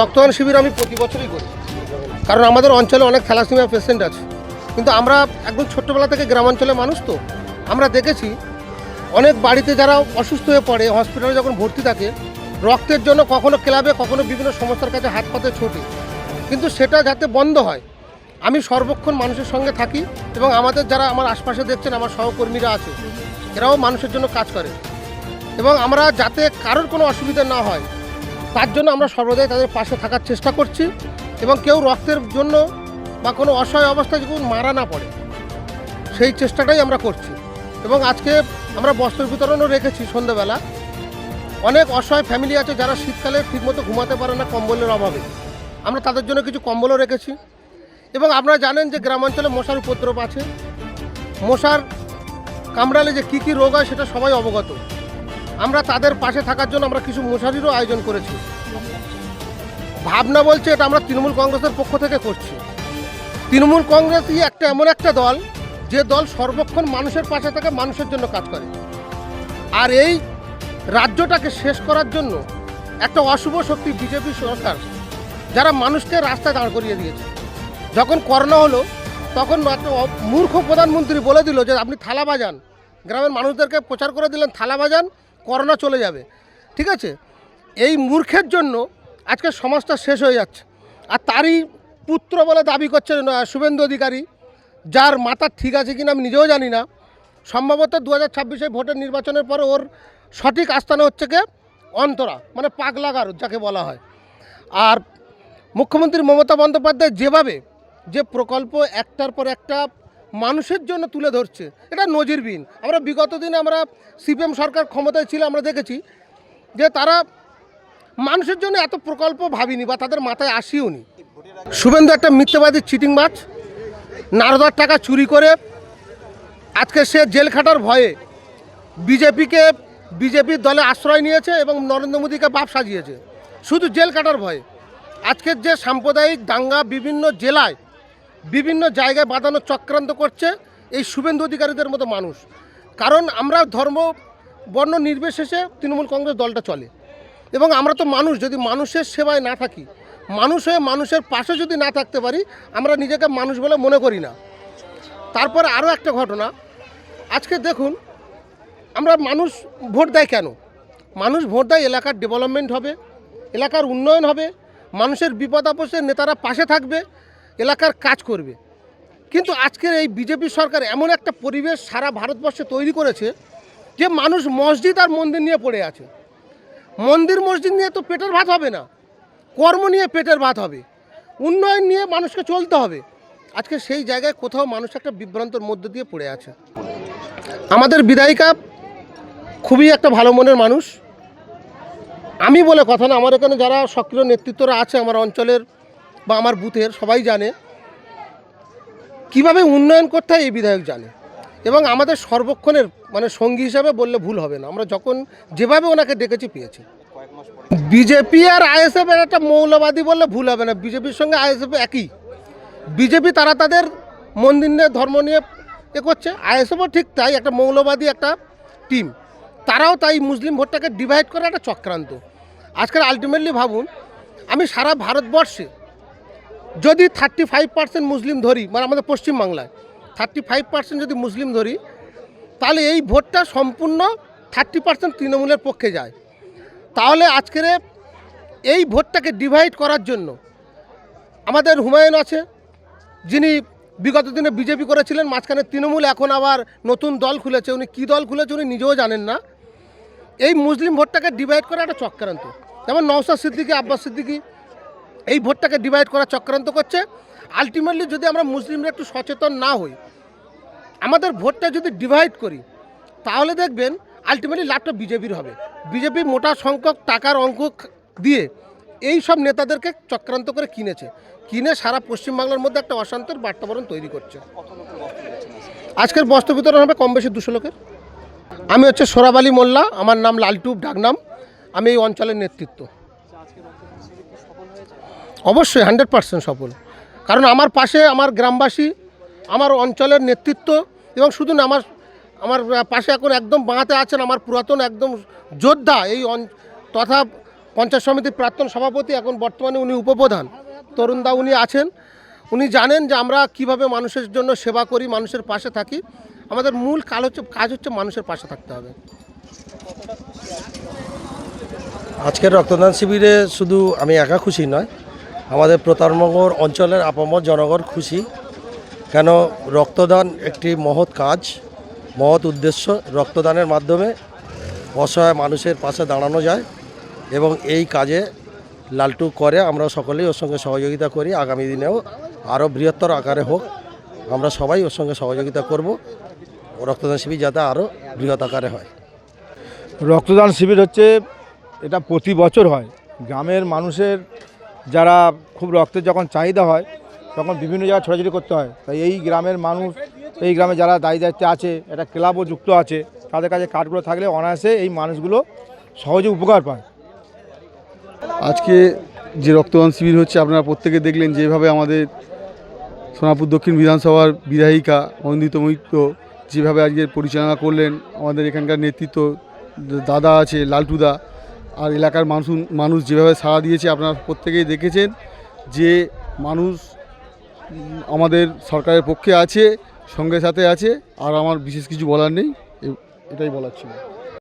রক্তদান শিবির আমি প্রতি বছরই করি। কারণ আমাদের অঞ্চলে অনেক থ্যালাসিমিয়া পেশেন্ট আছে। কিন্তু আমরা একদম ছোট্টবেলা থেকে গ্রামাঞ্চলের মানুষ তো। আমরা দেখেছি অনেক বাড়িতে যারা অসুস্থ হয়ে পড়ে হসপিটালে যখন ভর্তি থাকে, রক্তের জন্য কখনো ক্লাবে, কখনো বিভিন্ন সংস্থার কাছে হাত পাতে ছোটে। কিন্তু সেটা যাতে বন্ধ হয়, আমি সর্বক্ষণ মানুষের সঙ্গে থাকি এবং আমাদের যারা আমার আশপাশে দেখছেন, আমার সহকর্মীরা আছে, এরাও মানুষের জন্য কাজ করে। এবং আমরা যাতে কারোর কোনো অসুবিধা না হয় তার জন্য আমরা সর্বদাই তাদের পাশে থাকার চেষ্টা করছি এবং কেউ রক্তের জন্য বা কোনো অসহায় অবস্থায় কেউ মারা না পড়ে, সেই চেষ্টাটাই আমরা করছি। এবং আজকে আমরা বস্ত্র বিতরণও রেখেছি সন্ধ্যাবেলা অনেক অসহায় ফ্যামিলি আছে যারা শীতকালে ঠিকমতো ঘুমাতে পারে না কম্বলের অভাবে। আমরা তাদের জন্য কিছু কম্বলও রেখেছি। এবং আপনারা জানেন যে গ্রামাঞ্চলে মশার উপদ্রব আছে। মশার কামড়ালে যে কী কী রোগ হয় সেটা সবাই অবগত। আমরা তাদের পাশে থাকার জন্য আমরা কিছু মশারিরও আয়োজন করেছি। ভাবনা বলছে এটা আমরা তৃণমূল কংগ্রেসের পক্ষ থেকে করছি। তৃণমূল কংগ্রেসই একটা এমন একটা দল, যে দল সর্বক্ষণ মানুষের পাশে থাকে মানুষের জন্য কাজ করে। আর এই রাজ্যটাকে শেষ করার জন্য একটা অশুভ শক্তি বিজেপি সরকার, যারা মানুষকে রাস্তায় দাঁড় করিয়ে দিয়েছে। যখন করোনা হলো, তখন মূর্খ প্রধানমন্ত্রী বলে দিল যে, আপনি থালা বাজান। গ্রামের মানুষদেরকে প্রচার করে দিলেন, থালা বাজান করোনা চলে যাবে, ঠিক আছে? এই মূর্খের জন্য আজকে সমাজটা শেষ হয়ে যাচ্ছে। আর তারই পুত্র বলে দাবি করছে শুভেন্দু অধিকারী, যার মাথা ঠিক আছে কিনা আমি নিজেও জানি না। সম্ভবত দু হাজার ছাব্বিশে ভোটের নির্বাচনের পরে ওর সঠিক আস্থানে হচ্ছে কে? অন্তরা মানে পাগলাগার যাকে বলা হয়। আর মুখ্যমন্ত্রী মমতা বন্দ্যোপাধ্যায় যেভাবে যে প্রকল্প একটার পর একটা মানুষের জন্য তুলে ধরছে। এটা নজিরবিহীন। আমরা বিগত দিনে আমরা সিপিএম সরকার ক্ষমতায় ছিল, আমরা দেখেছি যে তারা মানুষের জন্য এত প্রকল্প ভাবিনি বা তাদের মাথায় আসিও নি। শুভেন্দু একটা মিথ্যাবাদী চিটিং মাছ নারদার টাকা চুরি করে আজকে সে জেল খাটার ভয়ে বিজেপিকে, বিজেপির দলে আশ্রয় নিয়েছে এবং নরেন্দ্র মোদীকে বাপ সাজিয়েছে। শুধু জেল কাটার ভয়ে। আজকের যে সাম্প্রদায়িক দাঙ্গা বিভিন্ন জেলায় বিভিন্ন জায়গায় বাঁধানো চক্রান্ত করছে এই শুভেন্দু অধিকারীদের মতো মানুষ। কারণ আমরা ধর্ম, বর্ণ নির্বিশেষে তৃণমূল কংগ্রেস দলটা চলে। এবং আমরা তো মানুষ, যদি মানুষের সেবায় না থাকি, মানুষ হয়ে মানুষের পাশে যদি না থাকতে পারি, আমরা নিজেকে মানুষ বলে মনে করি না। তারপরে আরও একটা ঘটনা, আজকে দেখুন, আমরা মানুষ ভোট দেয় কেন? মানুষ ভোট দেয় এলাকার ডেভেলপমেন্ট হবে, এলাকার উন্নয়ন হবে, মানুষের বিপদ আপসে নেতারা পাশে থাকবে এলাকার কাজ করবে। কিন্তু আজকের এই বিজেপি সরকার এমন একটা পরিবেশ সারা ভারতবর্ষে তৈরি করেছে যে মানুষ মসজিদ আর মন্দির নিয়ে পড়ে আছে। মন্দির মসজিদ নিয়ে তো পেটের ভাত হবে না। কর্ম নিয়ে পেটের ভাত হবে। উন্নয়ন নিয়ে মানুষকে চলতে হবে। আজকে সেই জায়গায় কোথাও মানুষ একটা বিভ্রান্তর মধ্যে দিয়ে পড়ে আছে। আমাদের বিধায়িকা খুবই একটা ভালো মনের মানুষ। আমি বলে কথা না, আমার এখানে যারা সক্রিয় নেতৃত্বরা আছে আমার অঞ্চলের বা আমার বুথের, সবাই জানে। কীভাবে উন্নয়ন করতে হয় এই বিধায়ক জানে। এবং আমাদের সর্বক্ষণের মানে সঙ্গী হিসাবে বললে ভুল হবে না। আমরা যখন যেভাবে ওনাকে ডেকেছি, পেয়েছি। বিজেপি আর আইএসএফ এর একটা মৌলবাদী বললে ভুল হবে না। বিজেপির সঙ্গে আইএসএফ একই। বিজেপি তারা তাদের মন্দির নিয়ে, ধর্ম নিয়ে এ করছে। আইএসএফও ঠিক তাই, একটা মৌলবাদী একটা টিম তারাও তাই মুসলিম ভোটটাকে ডিভাইড করে একটা চক্রান্ত। আজকের আলটিমেটলি ভাবুন, আমি সারা ভারতবর্ষে যদি থার্টি ফাইভ পার্সেন্ট মুসলিম ধরি মানে আমাদের পশ্চিমবাংলায় থার্টি ফাইভ পার্সেন্ট যদি মুসলিম ধরি, তাহলে এই ভোটটা সম্পূর্ণ থার্টি পার্সেন্ট তৃণমূলের পক্ষে যায়। তাহলে আজকের এই ভোটটাকে ডিভাইড করার জন্য আমাদের হুমায়ুন আছে, যিনি বিগত দিনে বিজেপি করেছিলেন, মাঝখানে তৃণমূল, এখন আবার নতুন দল খুলেছে। উনি কী দল খুলেছে উনি নিজেও জানেন না। এই মুসলিম ভোটটাকে ডিভাইড করা একটা চক্রান্ত। যেমন নওসাদ সিদ্দিকি, আব্বাস সিদ্দিকি এই ভোটটাকে ডিভাইড করার চক্রান্ত করছে। আলটিমেটলি যদি আমরা মুসলিমরা একটু সচেতন না হই, আমাদের ভোটটা যদি ডিভাইড করি, তাহলে দেখবেন আলটিমেটলি লাভটা বিজেপির হবে। বিজেপি মোটা সংখ্যক টাকার অঙ্ক দিয়ে এই সব নেতাদেরকে চক্রান্ত করে কিনেছে। কিনে সারা পশ্চিমবাংলার মধ্যে একটা অশান্তের বার্তাবরণ তৈরি করছে। আজকের বস্ত্র বিতরণ হবে কম বেশি দুশো লোকের। আমি হচ্ছে সোরাব আলী মোল্লা, আমার নাম লালটুব ডাকনাম। আমি এই অঞ্চলের নেতৃত্ব। অবশ্যই হান্ড্রেড পার্সেন্ট সফল। কারণ আমার পাশে আমার গ্রামবাসী, আমার অঞ্চলের নেতৃত্ব এবং শুধু না, আমার আমার পাশে এখন একদম বাঁতে আছেন আমার পুরাতন একদম যোদ্ধা এই তথা পঞ্চায়েত সমিতির প্রাক্তন সভাপতি এখন বর্তমানে উনি উপপ্রধান। তরুণদা উনি আছেন। উনি জানেন যে আমরা কীভাবে মানুষের জন্য সেবা করি, মানুষের পাশে থাকি। আমাদের মূল কাজ হচ্ছে কাজ হচ্ছে মানুষের পাশে থাকতে হবে। আজকের রক্তদান শিবিরে শুধু আমি একা খুশি নয় আমাদের প্রতারমগর অঞ্চলের আপামর জনগণ খুশি। কেন? রক্তদান একটি মহৎ কাজ, মহৎ উদ্দেশ্য। রক্তদানের মাধ্যমে অসহায় মানুষের পাশে দাঁড়ানো যায় এবং এই কাজে লালটু করে। আমরা সকলেই ওর সঙ্গে সহযোগিতা করি। আগামী দিনেও আরও বৃহত্তর আকারে হোক, আমরা সবাই ওর সঙ্গে সহযোগিতা করব। রক্তদান শিবির যাতে আরও বৃহৎ আকারে হয়। রক্তদান শিবির হচ্ছে, এটা প্রতি বছর হয়। গ্রামের মানুষের যারা খুব রক্তের যখন চাহিদা হয়, তখন বিভিন্ন জায়গায় ছোটাছুটি করতে হয়। তাই এই গ্রামের মানুষ, এই গ্রামে যারা দায়ী দায়িত্বে আছে, একটা ক্লাবও যুক্ত আছে, তাদের কাছে কার্ডগুলো থাকলে অনায়াসে এই মানুষগুলো সহজে উপকার পায়। আজকে যে রক্তদান শিবির হচ্ছে, আপনারা প্রত্যেকে দেখলেন যেভাবে আমাদের সোনাপুর দক্ষিণ বিধানসভার বিধায়িকা অনিন্দিত মৈত্র যেভাবে আজকে পরিচালনা করলেন, আমাদের এখানকার নেতৃত্ব, দাদা আছে, লালটুদা আর এলাকার মানুষ মানুষ যেভাবে সাড়া দিয়েছে, আপনারা প্রত্যেকেই দেখেছেন যে মানুষ আমাদের সরকারের পক্ষে আছে, সঙ্গে সাথে আছে, আর আমার বিশেষ কিছু বলার নেই এটাই বলার ছিল।